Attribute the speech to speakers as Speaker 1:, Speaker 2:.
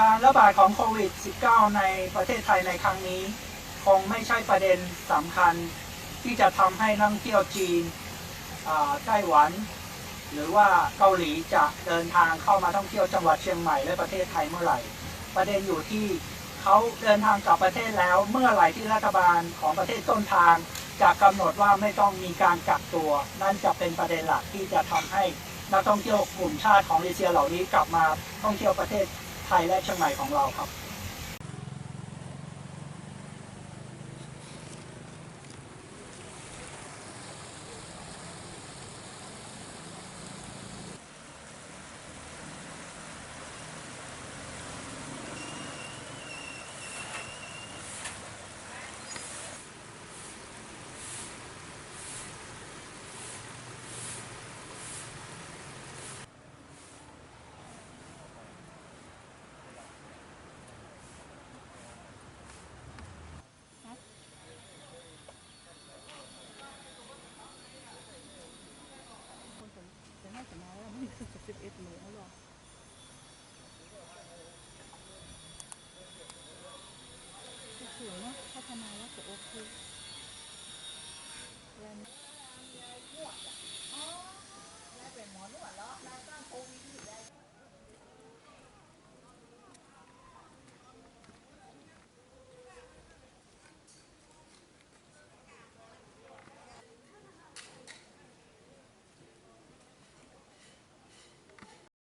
Speaker 1: การระบาดของโควิด -19 ในประเทศไทยในครั้งนี้ คงไม่ใช่ประเด็นสำคัญที่จะทำให้นักเที่ยวจีนไต้หวัน หรือว่าเกาหลีจะเดินทางเข้ามาท่องเที่ยวจังหวัดเชียงใหม่และประเทศไทยเมื่อไหร่ ประเด็นอยู่ที่เขาเดินทางกลับประเทศแล้วเมื่อไหร่ที่รัฐบาลของประเทศต้นทางจะกำหนดว่าไม่ต้องมีการกักตัว นั่นจะเป็นประเด็นหลักที่จะทำให้นักท่องเที่ยวกลุ่มชาติของเอเชียเหล่านี้กลับมาท่องเที่ยวประเทศ ไทยและเชียงใหม่ของเราครับ
Speaker 2: คนผมจะน่าจะมาแล้วไม่ ถึงสิบเอ็ดโมงแล้วหรอสวยเนาะพัฒนาแล้วก็โอเค